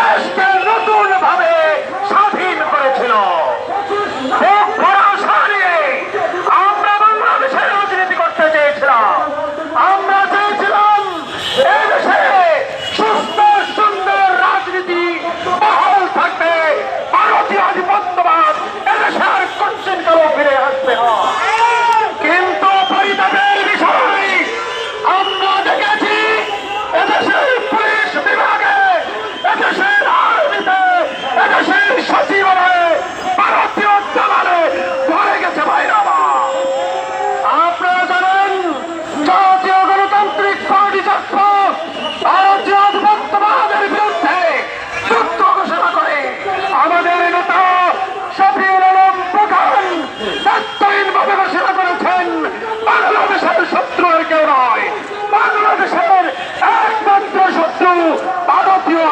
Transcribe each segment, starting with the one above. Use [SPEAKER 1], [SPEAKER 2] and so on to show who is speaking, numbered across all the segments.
[SPEAKER 1] দেশকে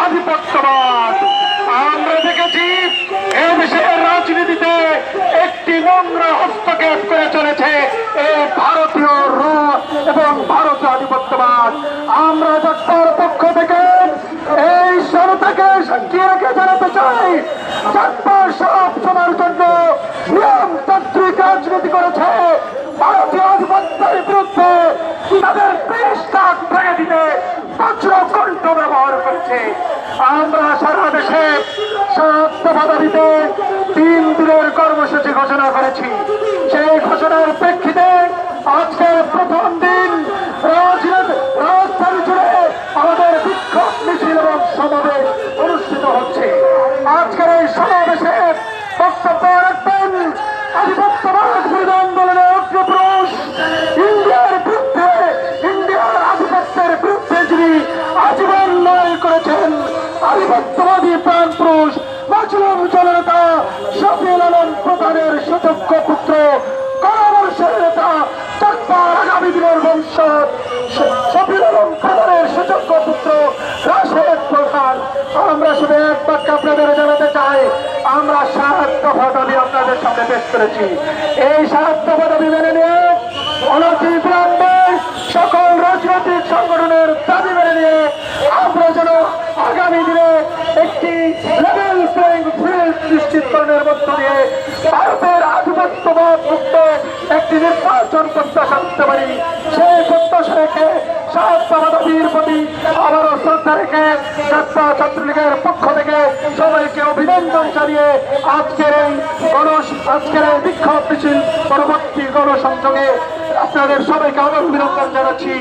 [SPEAKER 1] আধিপত্যবাদ। আমরা দেখেছি এই দেশের রাজনীতিতে একটি নোংরা হস্তক্ষেপ করে চলেছে এই ভারতীয় রু এবং ভারতীয় আধিপত্যবাদ। আমরা যাত্রার পক্ষ থেকে এই জনতাকে সাক্ষী রেখে জানাতে চাই যাত্রা সব সময়ের জন্য নিয়মতান্ত্রিক রাজনীতি করেছে। ভারতীয় আধিপত্যের বিরুদ্ধে তাদের আমরা সারা দেশে সত্যবাদা দিতে তিন দিনের কর্মসূচি ঘোষণা করেছি। সেই ঘোষণার প্রেক্ষিতে আজকে প্রথম দিন রাজধানী জুড়ে আমাদের বিক্ষোভ মিছিল এবং সমাবেশ অনুষ্ঠিত হচ্ছে। আজকের এই সমাবেশে বক্তব্য আধিপত্যবাদী প্রাণ পুরুষ মাছলুম জননেতা শফিউল আলম প্রধানের সুযোগ্য পুত্র গণবর্ষের নেতা চাকপার আগামী দিনের প্রধানের সুযোগ্য পুত্র, রাশেদ প্রধান। আমরা শুধু এক আপনাদের জানাতে চাই, আমরা সাত দফা আপনাদের সামনে পেশ করেছি। এই সাত দফা দাবি মেনে নিয়ে অনতি সকল রাজনৈতিক সংগঠনের দাবি মেনে নিয়ে আমরা যেন আগামী দিনে একটি লেভেল প্লেইং ফিল্ড নিশ্চিতকরণের মধ্য দিয়ে ভারতের আধিপত্যবাদ মুক্ত একটি নির্বাচন প্রত্যাশা করতে পারি। সেই প্রত্যাশা রেখে সাহায্য দাবির প্রতি আবারও শ্রদ্ধা রেখে যাত্রা ছাত্রলীগের পক্ষ থেকে সবাইকে অভিনন্দন জানিয়ে আজকের এই গণ আজকের এই বিক্ষোভ মিছিল পরবর্তী গণসংযোগে আপনাদের সবাইকে আবার অভিনন্দন জানাচ্ছি।